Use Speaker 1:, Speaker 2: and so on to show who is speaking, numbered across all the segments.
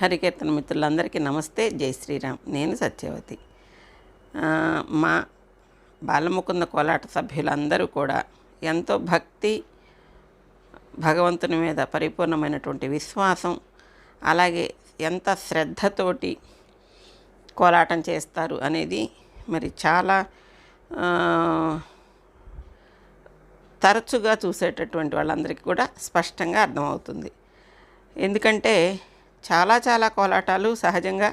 Speaker 1: హరికీర్తన మిత్రులందరికీ నమస్తే. జై శ్రీరామ్. నేను సత్యవతి. మా బాలముకుంద కోలాట సభ్యులందరూ కూడా ఎంతో భక్తి భగవంతుని మీద పరిపూర్ణమైనటువంటి విశ్వాసం అలాగే ఎంత శ్రద్ధతోటి కోలాటం చేస్తారు అనేది మరి చాలా తరచుగా చూసేటటువంటి వాళ్ళందరికీ కూడా స్పష్టంగా అర్థమవుతుంది. ఎందుకంటే చాలా చాలా కోలాటాలు సహజంగా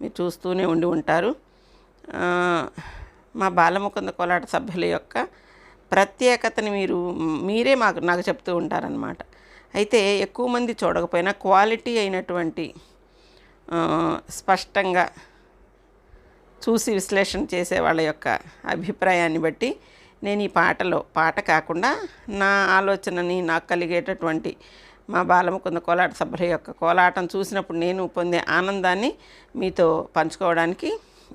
Speaker 1: మీరు చూస్తూనే ఉండి ఉంటారు. మా బాలముకుంద కోలాట సభ్యుల యొక్క ప్రత్యేకతని మీరు మీరే మాకు నాకు చెప్తూ ఉంటారనమాట అయితే ఎక్కువ మంది చూడకపోయినా క్వాలిటీ అయినటువంటి స్పష్టంగా చూసి విశ్లేషణ చేసే వాళ్ళ యొక్క అభిప్రాయాన్ని బట్టి నేను ఈ పాటలో పాట కాకుండా నా ఆలోచనని నాకు కలిగేటటువంటి మా బాలముకుంద కోలాట సభ్యుల యొక్క కోలాటం చూసినప్పుడు నేను పొందే ఆనందాన్ని మీతో పంచుకోవడానికి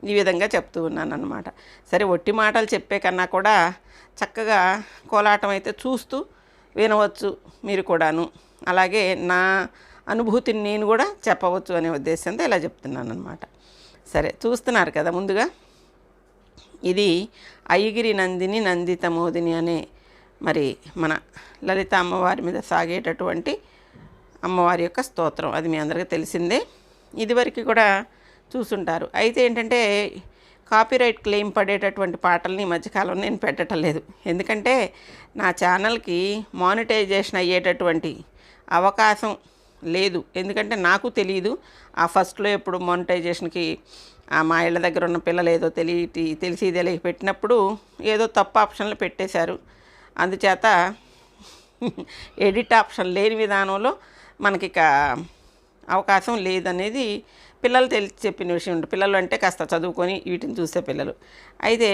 Speaker 1: ఈ విధంగా చెప్తూ ఉన్నాను అనమాట సరే ఒట్టి మాటలు చెప్పే కన్నా కూడా చక్కగా కోలాటం అయితే చూస్తూ వినవచ్చు మీరు కూడాను. అలాగే నా అనుభూతిని నేను కూడా చెప్పవచ్చు అనే ఉద్దేశంతో ఇలా చెప్తున్నాను అనమాట సరే చూస్తున్నారు కదా ముందుగా. ఇది అయ్యగిరి నందిని నందిత మోదిని అనే మరి మన లలిత అమ్మవారి మీద సాగేటటువంటి అమ్మవారి యొక్క స్తోత్రం. అది మీ అందరికీ తెలిసిందే. ఇదివరకు కూడా చూసుంటారు. అయితే ఏంటంటే కాపీరైట్ క్లెయిమ్ పడేటటువంటి పాటల్ని ఈ మధ్యకాలంలో నేను పెట్టడం లేదు. ఎందుకంటే నా ఛానల్కి మానిటైజేషన్ అయ్యేటటువంటి అవకాశం లేదు. ఎందుకంటే నాకు తెలియదు ఆ ఫస్ట్లో ఎప్పుడు మానిటైజేషన్కి ఆ మా ఇళ్ళ దగ్గర ఉన్న పిల్లలు ఏదో తెలియ తెలిసి తెలియక పెట్టినప్పుడు ఏదో తప్పు ఆప్షన్లు పెట్టేశారు. అందుచేత ఎడిట్ ఆప్షన్ లేని విధానంలో మనకి ఇక అవకాశం లేదనేది పిల్లలు తెలిసి చెప్పిన విషయం ఉంటుంది పిల్లలు అంటే కాస్త చదువుకొని వీటిని చూసే పిల్లలు. అయితే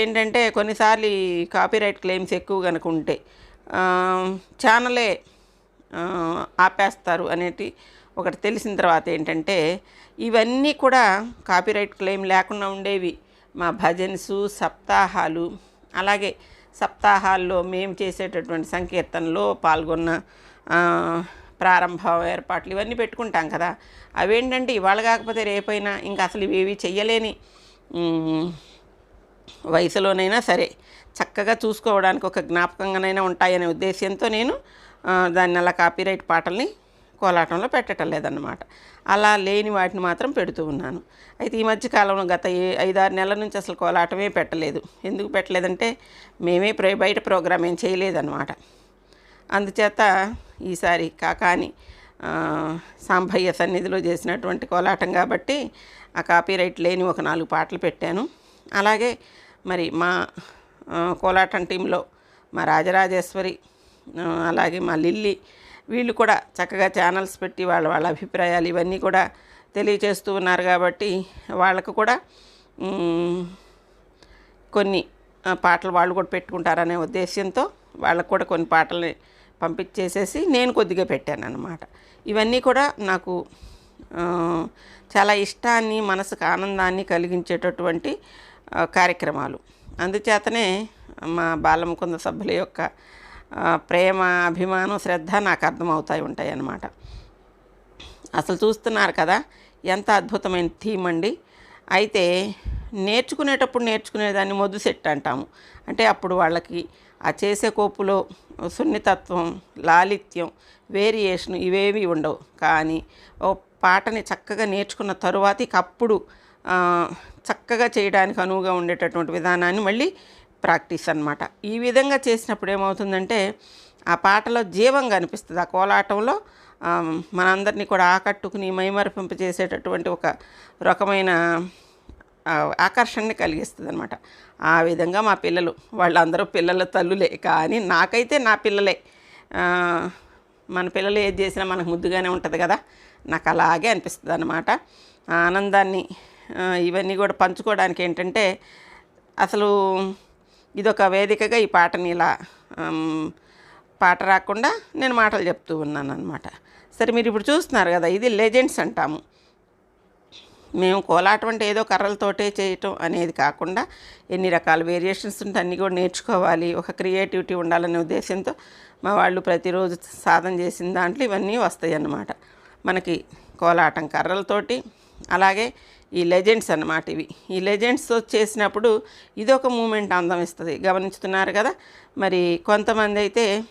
Speaker 1: ఏంటంటే కొన్నిసార్లు ఈ కాపీరైట్ క్లెయిమ్స్ ఎక్కువ కనుక ఉంటే ఛానలే ఆపేస్తారు అనేటి ఒకటి తెలిసిన తర్వాత ఏంటంటే ఇవన్నీ కూడా కాపీరైట్ క్లెయిమ్ లేకుండా ఉండేవి. మా భజన్సు సప్తాహాలు అలాగే సప్తాహాల్లో మేము చేసేటటువంటి సంకీర్తనలో పాల్గొన్న ప్రారంభ ఏర్పాట్లు ఇవన్నీ పెట్టుకుంటాం కదా. అవేంటంటే ఇవాళ కాకపోతే రేపైనా ఇంకా అసలు ఇవేవి చెయ్యలేని వయసులోనైనా సరే చక్కగా చూసుకోవడానికి ఒక జ్ఞాపకంగానైనా ఉంటాయనే ఉద్దేశంతో నేను దాన్ని అలా కాపీరైట్ పాటల్ని కోలాటంలో పెట్టడం లేదన్నమాట. అలా లేని వాటిని మాత్రం పెడుతూ ఉన్నాను. అయితే ఈ మధ్య కాలంలో గత ఏ ఐదారు నెలల నుంచి అసలు కోలాటమే పెట్టలేదు. ఎందుకు పెట్టలేదంటే మేమే ప్ర బయట ప్రోగ్రామ్ ఏం చేయలేదన్నమాట. అందుచేత ఈసారి కాకాని ఆ, సాంబయ్య సన్నిధిలో చేసినటువంటి కోలాటం కాబట్టి ఆ కాపీరైట్ లేని ఒక నాలుగు పాటలు పెట్టాను. అలాగే మరి మా కోలాటం టీంలో మా రాజరాజేశ్వరి అలాగే మా లిల్లీ వీళ్ళు కూడా చక్కగా ఛానల్స్ పెట్టి వాళ్ళ వాళ్ళ అభిప్రాయాలు ఇవన్నీ కూడా తెలియచేస్తూ ఉన్నారు కాబట్టి వాళ్ళకు కూడా కొన్ని పాటలు వాళ్ళు కూడా పెట్టుకుంటారనే ఉద్దేశంతో వాళ్ళకు కూడా కొన్ని పాటల్ని పంపించేసేసి నేను కొద్దిగా పెట్టాను అన్నమాట ఇవన్నీ కూడా నాకు చాలా ఇష్టాన్ని మనసుకు ఆనందాన్ని కలిగించేటటువంటి కార్యక్రమాలు. అందుచేతనే మా బాలముకుంద సభ్యుల యొక్క ప్రేమ అభిమానం శ్రద్ధ నాకు అర్థమవుతాయి ఉంటాయి అన్నమాట. అసలు చూస్తున్నారు కదా ఎంత అద్భుతమైన థీమ్ అండి. అయితే నేర్చుకునేటప్పుడు నేర్చుకునేదాన్ని మొద్దు సెట్ అంటాము. అంటే అప్పుడు వాళ్ళకి ఆ చేసే కోపులో సున్నితత్వం లాలిత్యం వేరియేషన్ ఇవేవి ఉండవు. కానీ ఓ పాటని చక్కగా నేర్చుకున్న తరువాత ఇక అప్పుడు చక్కగా చేయడానికి అనువుగా ఉండేటటువంటి విధానాన్ని మళ్ళీ ప్రాక్టీస్ అన్నమాట. ఈ విధంగా చేసినప్పుడు ఏమవుతుందంటే ఆ పాటలో జీవం కనిపిస్తుంది ఆ కోలాటంలో మనందరినీ కూడా ఆకట్టుకుని మైమరిపింప చేసేటటువంటి ఒక రకమైన ఆకర్షణని కలిగిస్తుంది అనమాట ఆ విధంగా మా పిల్లలు వాళ్ళందరూ పిల్లల తల్లులే. కానీ నాకైతే నా పిల్లలే. మన పిల్లలు ఏది చేసినా మనకు ముద్దుగానే ఉంటుంది కదా. నాకు అలాగే అనిపిస్తుంది అనమాట ఆనందాన్ని ఇవన్నీ కూడా పంచుకోవడానికి ఏంటంటే అసలు ఇదొక వేదికగా ఈ పాటని ఇలా పాట రాకుండా నేను మాటలు చెప్తూ ఉన్నాను అనమాట సరే మీరు ఇప్పుడు చూస్తున్నారు కదా ఇది లెజెండ్స్ అంటాము. మేము కోలాటం అంటే ఏదో కర్రలతోటే చేయటం అనేది కాకుండా ఎన్ని రకాల వేరియేషన్స్ ఉంటే అన్నీ కూడా నేర్చుకోవాలి ఒక క్రియేటివిటీ ఉండాలనే ఉద్దేశంతో మా వాళ్ళు ప్రతిరోజు సాధన చేసిన దాంట్లో ఇవన్నీ వస్తాయి అన్నమాట మనకి కోలాటం కర్రలతోటి అలాగే ఈ లెజెండ్స్ అన్నమాట ఇవి. ఈ లెజెండ్స్ చేసినప్పుడు ఇదొక మూమెంట్ అందం ఇస్తుంది. గమనిస్తున్నారు కదా? మరి కొంతమంది అయితే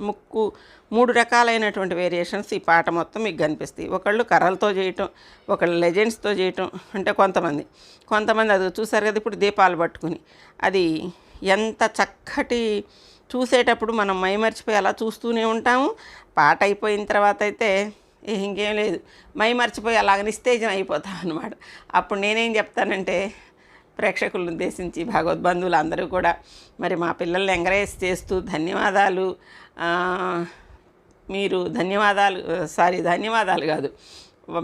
Speaker 1: ముక్కు మూడు రకాలైనటువంటి వేరియేషన్స్ ఈ పాట మొత్తం మీకు కనిపిస్తాయి. ఒకళ్ళు కర్రలతో చేయటం ఒకళ్ళు లెజెండ్స్తో చేయటం అంటే కొంతమంది. కొంతమంది అది చూసారు కదా? ఇప్పుడు దీపాలు పట్టుకుని. అది ఎంత చక్కటి చూసేటప్పుడు మనం మైమర్చిపోయి అలా చూస్తూనే ఉంటాము. పాట అయిపోయిన తర్వాత అయితే ఇంకేం లేదు. మై మర్చిపోయి అలాగ నిస్తేజం అయిపోతాం అనమాట అప్పుడు నేనేం చెప్తానంటే ప్రేక్షకులను ఉద్దేశించి భగవద్బంధువులు అందరూ కూడా మరి మా పిల్లల్ని ఎంకరేజ్ చేస్తూ ధన్యవాదాలు. మీరు ధన్యవాదాలు సారీ ధన్యవాదాలు కాదు.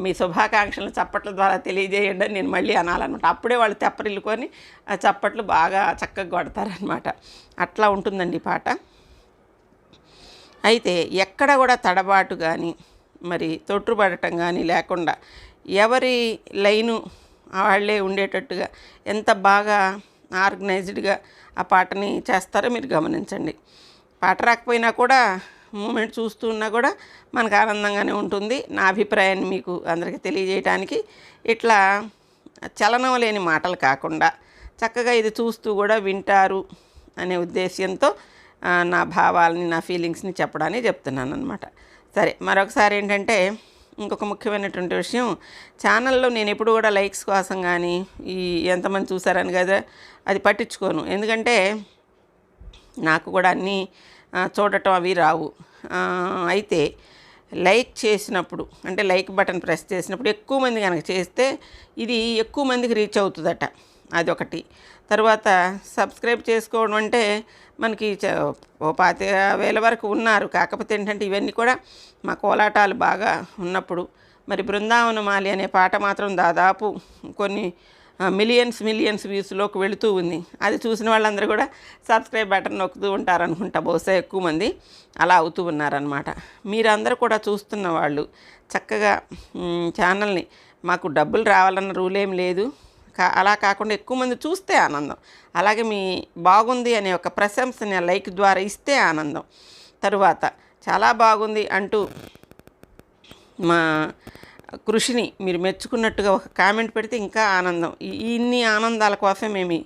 Speaker 1: మీ శుభాకాంక్షలు చప్పట్ల ద్వారా తెలియజేయండి అని నేను మళ్ళీ అనాలన్నమాట. అప్పుడే వాళ్ళు తెప్పరిల్లుకొని ఆ చప్పట్లు బాగా చక్కగా కొడతారనమాట అట్లా ఉంటుందండి పాట. అయితే ఎక్కడ కూడా తడబాటు కానీ మరి తొట్టుపడటం కానీ లేకుండా ఎవరి లైను వాళ్ళే ఉండేటట్టుగా ఎంత బాగా ఆర్గనైజ్డ్గా ఆ పాటని చేస్తారో మీరు గమనించండి. పాట రాకపోయినా కూడా మూమెంట్ చూస్తూ ఉన్నా కూడా మనకు ఆనందంగానే ఉంటుంది. నా అభిప్రాయాన్ని మీకు అందరికీ తెలియజేయడానికి ఇట్లా చలనం లేని మాటలు కాకుండా చక్కగా ఇది చూస్తూ కూడా వింటారు అనే ఉద్దేశ్యంతో నా భావాలని నా ఫీలింగ్స్ని చెప్పడానికి చెప్తున్నాను అనమాట సరే మరొకసారి ఏంటంటే ఇంకొక ముఖ్యమైనటువంటి విషయం. ఛానల్లో నేను ఎప్పుడు కూడా లైక్స్ కోసం కానీ ఈ ఎంతమంది చూసారని కదా అది పట్టించుకోను. ఎందుకంటే నాకు కూడా అన్నీ చూడటం అవి రావు. అయితే లైక్ చేసినప్పుడు అంటే లైక్ బటన్ ప్రెస్ చేసినప్పుడు ఎక్కువ మంది కనుక చేస్తే ఇది ఎక్కువ మందికి రీచ్ అవుతుందట. అదొకటి. తర్వాత సబ్స్క్రైబ్ చేసుకోవడం అంటే మనకి చ- ఓ పాతి వేల వరకు ఉన్నారు. కాకపోతే ఏంటంటే ఇవన్నీ కూడా మా కోలాటాలు బాగా ఉన్నప్పుడు. మరి బృందావనమాలి అనే పాట మాత్రం దాదాపు కొన్ని మిలియన్స్ మిలియన్స్ వ్యూస్లోకి వెళుతూ ఉంది. అది చూసిన వాళ్ళందరూ కూడా సబ్స్క్రైబ్ బటన్ నొక్కుతూ ఉంటారు అనుకుంటా బహుశా ఎక్కువ మంది అలా అవుతూ ఉన్నారనమాట మీరందరూ కూడా చూస్తున్న వాళ్ళు చక్కగా ఛానల్ని మాకు డబ్బులు రావాలన్న రూల్ ఏం లేదు. కా అలా కాకుండా ఎక్కువ మంది చూస్తే ఆనందం. అలాగే మీ బాగుంది అనే ఒక ప్రశంసని లైక్ ద్వారా ఇస్తే ఆనందం. తరువాత చాలా బాగుంది అంటూ మా కృషిని మీరు మెచ్చుకున్నట్టుగా ఒక కామెంట్ పెడితే ఇంకా ఆనందం. ఈ- ఇన్ని ఆనందాల కోసం మేము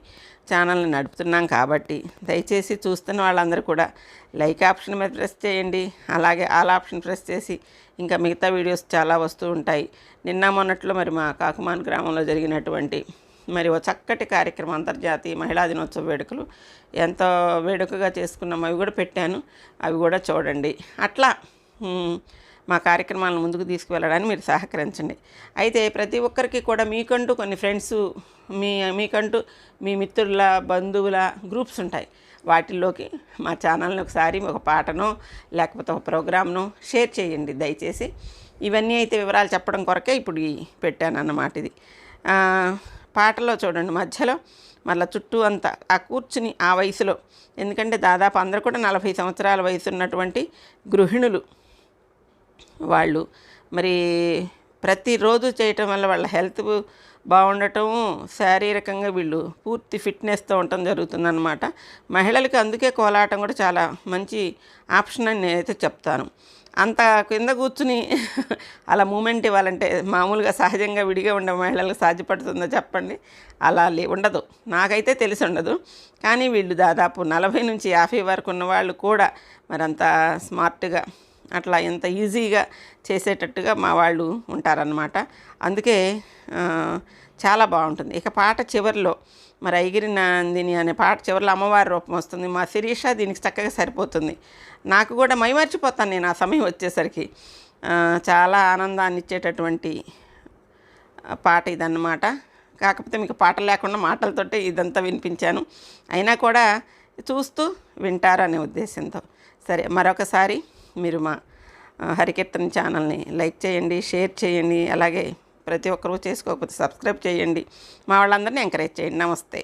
Speaker 1: ఛానల్ని నడుపుతున్నాం కాబట్టి దయచేసి చూస్తున్న వాళ్ళందరూ కూడా లైక్ ఆప్షన్ మీద ప్రెస్ చేయండి. అలాగే ఆల్ ఆప్షన్ ప్రెస్ చేసి ఇంకా మిగతా వీడియోస్ చాలా వస్తూ ఉంటాయి. నిన్న మొన్నట్లో మరి మా కాకుమాన్ గ్రామంలో జరిగినటువంటి మరి ఓ చక్కటి కార్యక్రమం అంతర్జాతీయ మహిళా దినోత్సవ వేడుకలు. ఎంతో వేడుకగా చేసుకున్నాం. అవి కూడా పెట్టాను. అవి కూడా చూడండి. అట్లా మా కార్యక్రమాలను ముందుకు తీసుకువెళ్ళడానికి మీరు సహకరించండి. అయితే ప్రతి ఒక్కరికి కూడా మీకంటూ కొన్ని ఫ్రెండ్స్ మీ మీకంటూ మీ మిత్రుల బంధువుల గ్రూప్స్ ఉంటాయి. వాటిల్లోకి మా ఛానల్ని ఒకసారి ఒక పాటనో లేకపోతే ఒక ప్రోగ్రామ్ను షేర్ చేయండి. దయచేసి ఇవన్నీ అయితే వివరాలు చెప్పడం కొరకే ఇప్పుడు ఈ పెట్టాను అన్నమాట ఇది పాటలో చూడండి. మధ్యలో మళ్ళీ చుట్టూ అంతా ఆ కూర్చుని ఆ వయసులో ఎందుకంటే దాదాపు అందరూ కూడా నలభై సంవత్సరాల వయసు ఉన్నటువంటి గృహిణులు. వాళ్ళు. మరి ప్రతిరోజు చేయటం వల్ల వాళ్ళ హెల్త్ బాగుండటం శారీరకంగా వీళ్ళు పూర్తి ఫిట్నెస్తో ఉండటం జరుగుతుందన్నమాట. మహిళలకు అందుకే కోలాటం కూడా చాలా మంచి ఆప్షన్ అని నేనైతే చెప్తాను. అంత కింద కూర్చుని అలా మూమెంట్ ఇవ్వాలంటే మామూలుగా సహజంగా విడిగా ఉండే మహిళలకు సాధ్యపడుతుందో చెప్పండి. అలా లే ఉండదు. నాకైతే తెలిసి ఉండదు. కానీ వీళ్ళు దాదాపు నలభై నుంచి యాభై వరకు ఉన్న వాళ్ళు కూడా మరంత స్మార్ట్గా అట్లా ఎంత ఈజీగా చేసేటట్టుగా మా వాళ్ళు ఉంటారనమాట అందుకే చాలా బాగుంటుంది. ఇక పాట చివరిలో మరి ఐగిరి నందిని అనే పాట చివరిలో అమ్మవారి రూపం వస్తుంది. మా శిరీష దీనికి చక్కగా సరిపోతుంది. నాకు కూడా మైమర్చిపోతాను నేను ఆ సమయం వచ్చేసరికి. చాలా ఆనందాన్ని ఇచ్చేటటువంటి పాట ఇదన్నమాట. కాకపోతే మీకు పాట లేకుండా మాటలతోటే ఇదంతా వినిపించాను. అయినా కూడా చూస్తూ వింటారు అనే ఉద్దేశంతో. సరే మరొకసారి మీరు మా హరికీర్తన్ ఛానల్ని లైక్ చేయండి షేర్ చేయండి అలాగే ప్రతి ఒక్కరూ చేసుకోకపోతే సబ్స్క్రైబ్ చేయండి. మా వాళ్ళందరినీ ఎంకరేజ్ చేయండి. నమస్తే.